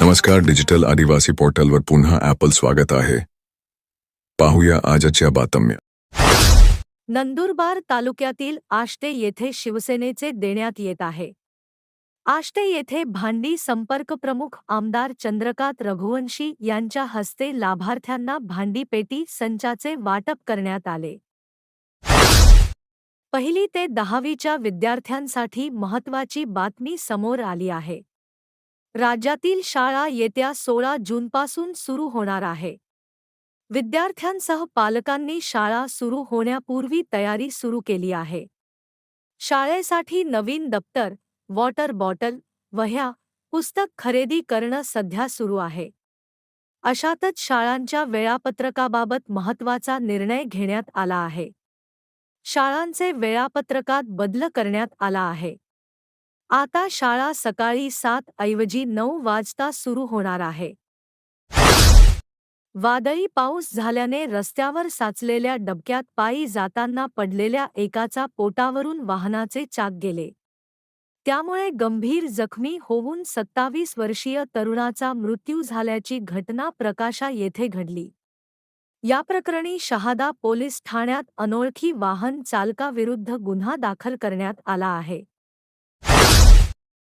नमस्कार डिजिटल आदिवासी पोर्टलवर पुन्हा ॲपल स्वागत आहे. पाहूया आजच्या बातम्या. नंदुरबार तालुक्यातील आष्टे येथे शिवसेनेचे देण्यात येत आहे. आष्टे येथे भांडी संपर्क प्रमुख आमदार चंद्रकांत रघुवंशी यांच्या हस्ते लाभार्थ्यांना भांडी पेटी संचाचे वाटप करण्यात आले. पहिली ते दहावीच्या विद्यार्थ्यांसाठी महत्त्वाची बातमी समोर आली आहे. राज्यातील शाळा येत्या सोळा जूनपासून सुरू होणार आहे. विद्यार्थ्यांसह पालकांनी शाळा सुरू होण्यापूर्वी तयारी सुरू केली आहे. शाळेसाठी नवीन दप्तर वॉटर बॉटल वह्या पुस्तक खरेदी करणं सध्या सुरू आहे. अशातच शाळांच्या वेळापत्रकाबाबत महत्त्वाचा निर्णय घेण्यात आला आहे. शाळांचे वेळापत्रकात बदल करण्यात आला आहे. आता शाळा सकाळी सात ऐवजी नऊ वाजता सुरू होणार आहे. वादळी पाऊस झाल्याने रस्त्यावर साचलेल्या डबक्यात पायी जाताना पडलेल्या एकाचा पोटावरून वाहनाचे चाक गेले. त्यामुळे गंभीर जखमी होऊन सत्तावीस वर्षीय तरुणाचा मृत्यू झाल्याची घटना प्रकाशा येथे घडली. या प्रकरणी शहादा पोलीस ठाण्यात अनोळखी वाहन चालकाविरुद्ध गुन्हा दाखल करण्यात आला आहे.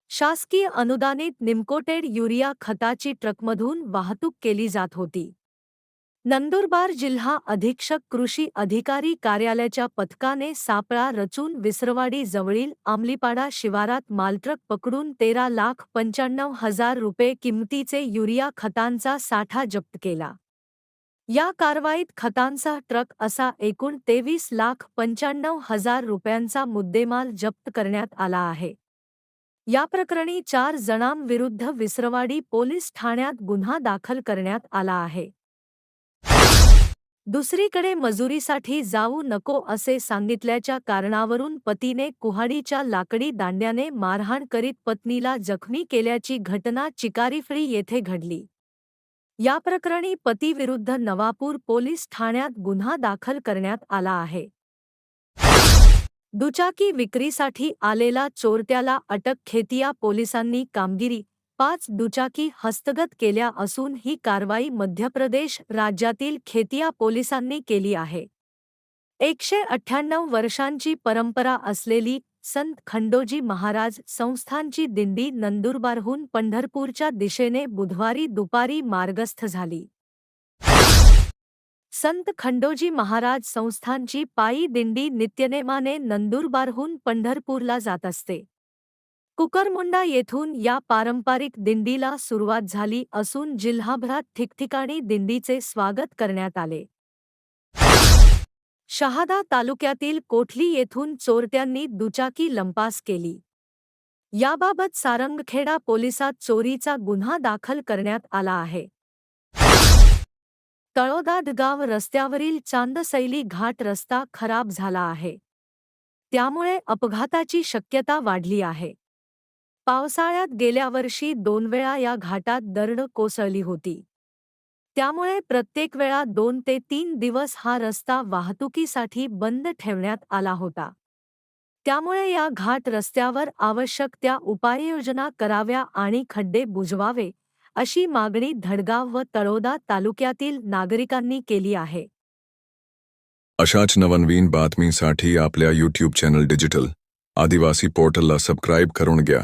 शासकीय अनुदानित निमकोटेड युरिया खताची ट्रकमधून वाहतूक केली जात होती. नंदुरबार जिल्हा अधीक्षक कृषी अधिकारी कार्यालयाच्या पथकाने सापळा रचून विसरवाडी जवळील आमलीपाडा शिवारात मालट्रक पकडून तेरा लाख पंच्याण्णव हजार रुपये किमतीचे युरिया खतांचा साठा जप्त केला. या कारवाईत खतांचा ट्रक असा एकूण तेवीस लाख पंच्याण्णव हजार रुपयांचा मुद्देमाल जप्त करण्यात आला आहे. या प्रकरणी चार जणांविरुद्ध विसरवाडी पोलीस ठाण्यात गुन्हा दाखल करण्यात आला आहे. दुसरीकडे मजुरीसाठी जाऊ नको असे सांगितल्याच्या कारणावरून पतीने कुहाडीच्या लाकडी दांड्याने मारहाण करीत पत्नीला जखमी केल्याची घटना चिकारीफळी येथे घडली. या प्रकरणी पतीविरुद्ध नवापूर पोलीस ठाण्यात गुन्हा दाखल करण्यात आला आहे. दुचाकी विक्रीसाठी आलेला चोरट्याला अटक खेतिया पोलिसांनी कामगिरी पाच दुचाकी हस्तगत केल्या असून ही कारवाई मध्य प्रदेश राज्यातील खेतिया पोलिसांनी केली आहे. एकशे अठ्ठ्याण्णव वर्षांची परंपरा असलेली संत खंडोजी महाराज संस्थानची दिंडी नंदुरबारहून पंढरपूरच्या दिशेने बुधवारी दुपारी मार्गस्थ झाली. संत खंडोजी महाराज संस्थानची पायी दिंडी नित्यनेमाने नंदुरबारहून पंढरपूरला जात असते. कुकरमुंडा येथून या पारंपरिक दिंडीला सुरुवात झाली असून जिल्हाभरात ठिकठिकाणी दिंडीचे स्वागत करण्यात आले. शहादा तालुक्यातील कोठली येथून चोरट्यांनी दुचाकी लंपास केली? याबाबत सारंगखेडा पोलिसात चोरीचा गुन्हा दाखल करण्यात आला आहे. तळोदादगाव रस्त्यावरील चांदसैली घाट रस्ता खराब झाला आहे. त्यामुळे अपघाताची शक्यता वाढली आहे. पावसाळ्यात गेल्या वर्षी दोन वेळा या घाटात दरड कोसळली होती. त्यामुळे प्रत्येक वेळा दोन ते तीन दिवस हा रस्ता वाहतुकीसाठी बंद ठेवण्यात आला होता. त्यामुळे या घाट रस्त्यावर आवश्यक त्या उपाययोजना कराव्या आणि खड्डे बुजवावे अशी मागणी धडगाव व तळोदा तालुक्यातील नागरिकांनी केली आहे. अशाच नवनवीन बातमीसाठी आपल्या यूट्यूब चॅनल डिजिटल आदिवासी पोर्टलला सबस्क्राईब करून घ्या.